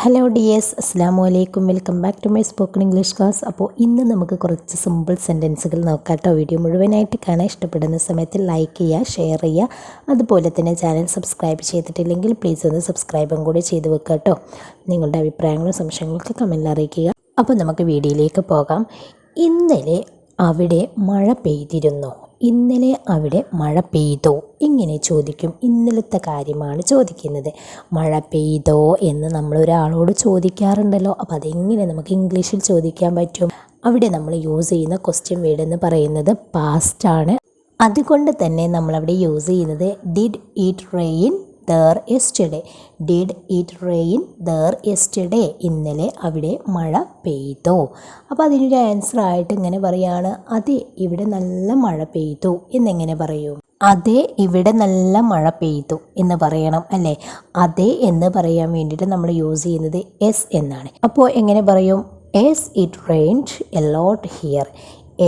Hello dears അസ്സാം വലൈക്കും welcome back to my spoken English class അപ്പോൾ ഇന്ന് നമുക്ക് കുറച്ച് സിമ്പിൾ സെന്റൻസുകൾ നോക്കാം കേട്ടോ വീഡിയോ മുഴുവനായിട്ട് കാണാൻ ഇഷ്ടപ്പെടുന്ന സമയത്ത് ലൈക്ക് ചെയ്യുക ഷെയർ ചെയ്യുക. അതുപോലെ തന്നെ ചാനൽ സബ്സ്ക്രൈബ് ചെയ്തിട്ടില്ലെങ്കിൽ പ്ലീസ് ഒന്ന് സബ്സ്ക്രൈബും കൂടി ചെയ്ത് വെക്കുക കേട്ടോ നിങ്ങളുടെ അഭിപ്രായങ്ങളും സംശയങ്ങളൊക്കെ കമന്റിൽ അറിയിക്കുക. അപ്പോൾ നമുക്ക് വീഡിയോയിലേക്ക് പോകാം. ഇന്നലെ അവിടെ മഴ പെയ്തിരുന്നോ. ഇന്നലെ അവിടെ മഴ പെയ്തോ? ഇങ്ങനെ ചോദിക്കും. ഇന്നലത്തെ കാര്യമാണ് ചോദിക്കുന്നത്. മഴ പെയ്തോ എന്ന് നമ്മൾ ഒരാളോട് ചോദിക്കാറുണ്ടല്ലോ. അപ്പോൾ അതെങ്ങനെ നമുക്ക് ഇംഗ്ലീഷിൽ ചോദിക്കാൻ പറ്റും? അവിടെ നമ്മൾ യൂസ് ചെയ്യുന്ന ക്വസ്റ്റ്യൻ വേർഡ് എന്ന് പറയുന്നത് പാസ്റ്റാണ് അതുകൊണ്ട് തന്നെ നമ്മളവിടെ യൂസ് ചെയ്യുന്നത് did it rain there yesterday did it rain there yesterday ഇന്നലെ അവിടെ മഴ പെയ്തു. അപ്പോൾ അതിനൊരു ആൻസർ ആയിട്ട് ഇങ്ങനെ പറയാണ് അതെ ഇവിടെ നല്ല മഴ പെയ്തു എന്നെങ്ങനെ പറയും? അതെ ഇവിടെ നല്ല മഴ പെയ്തു എന്ന് പറയണം അല്ലേ? അതെ എന്ന് പറയാൻ വേണ്ടിയിട്ട് നമ്മൾ യൂസ് ചെയ്യുന്നത് എസ് എന്നാണ്. അപ്പോൾ എങ്ങനെ പറയും? Yes it rained a lot here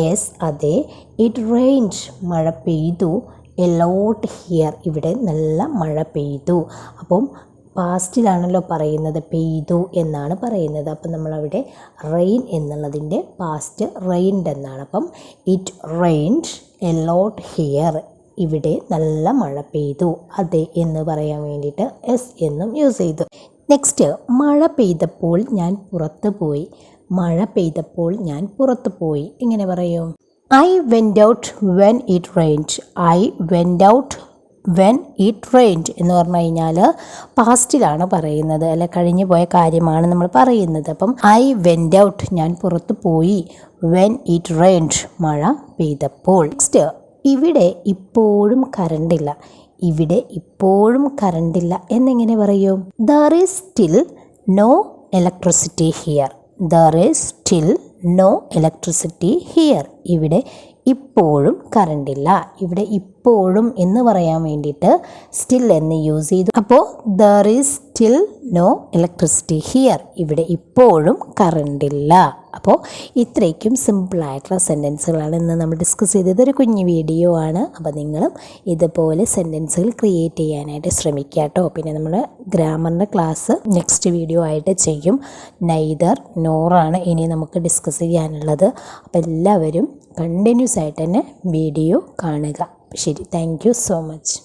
yes അതെ ഇറ്റ് റെയിൻഡ് മഴ പെയ്തു എ ഹിയർ ഇവിടെ നല്ല മഴ പെയ്തു. അപ്പം പാസ്റ്റിലാണല്ലോ പറയുന്നത്. പെയ്തു എന്നാണ് പറയുന്നത്. അപ്പം നമ്മളവിടെ റെയിൻ എന്നുള്ളതിന്റെ പാസ്റ്റ് റെയിൻഡ് എന്നാണ്. അപ്പം ഇറ്റ് റെയിൻഡ് എ ഹിയർ ഇവിടെ നല്ല മഴ പെയ്തു. അതെ എന്ന് പറയാൻ വേണ്ടിയിട്ട് എസ് എന്നും യൂസ് ചെയ്തു. നെക്സ്റ്റ് മഴ പെയ്തപ്പോൾ ഞാൻ പുറത്ത് പോയി. മഴ പെയ്തപ്പോൾ ഞാൻ പുറത്ത് പോയി. എങ്ങനെ പറയും? I went out when it rained I went out when it rained എന്ന് പറഞ്ഞു കഴിഞ്ഞാൽ പാസ്റ്റിലാണ് പറയുന്നത്. അല്ലെ കഴിഞ്ഞു പോയ കാര്യമാണ് നമ്മൾ പറയുന്നത്. അപ്പം ഐ വെന്റ് ഔട്ട് ഞാൻ പുറത്ത് പോയി വെൻ ഇറ്റ് റെയിൻഡ് മഴ പെയ്തപ്പോൾ. നെക്സ്റ്റ് ഇവിടെ ഇപ്പോഴും കറണ്ടില്ല ഇവിടെ ഇപ്പോഴും കറണ്ടില്ല എന്നെങ്ങനെ പറയും? There is still no electricity here there is still no electricity here ഇവിടെ ഇപ്പോഴും കറണ്ടില്ല ഇവിടെ ഇപ്പോഴും എന്ന് പറയാൻ വേണ്ടിയിട്ട് സ്റ്റിൽ എന്ന് യൂസ് ചെയ്തു. അപ്പോൾ there is still no electricity here ഇവിടെ ഇപ്പോഴും കറണ്ടില്ല അപ്പോൾ ഇത്രയ്ക്കും സിമ്പിളായിട്ടുള്ള സെന്റൻസുകളാണ് ഇന്ന് നമ്മൾ ഡിസ്കസ് ചെയ്തത്. ഒരു കുഞ്ഞു വീഡിയോ ആണ്. അപ്പോൾ നിങ്ങളും ഇതുപോലെ സെന്റൻസുകൾ ക്രിയേറ്റ് ചെയ്യാനായിട്ട് ശ്രമിക്കുക കേട്ടോ. പിന്നെ നമ്മൾ ഗ്രാമറിന്റെ ക്ലാസ് നെക്സ്റ്റ് വീഡിയോ ആയിട്ട് ചെയ്യും. നൈദർ നോറാണ് ഇനി നമുക്ക് ഡിസ്കസ് ചെയ്യാനുള്ളത്. അപ്പോൾ എല്ലാവരും കണ്ടിന്യൂസ് ആയിട്ട് തന്നെ വീഡിയോ കാണുക. ശരി താങ്ക് സോ മച്ച്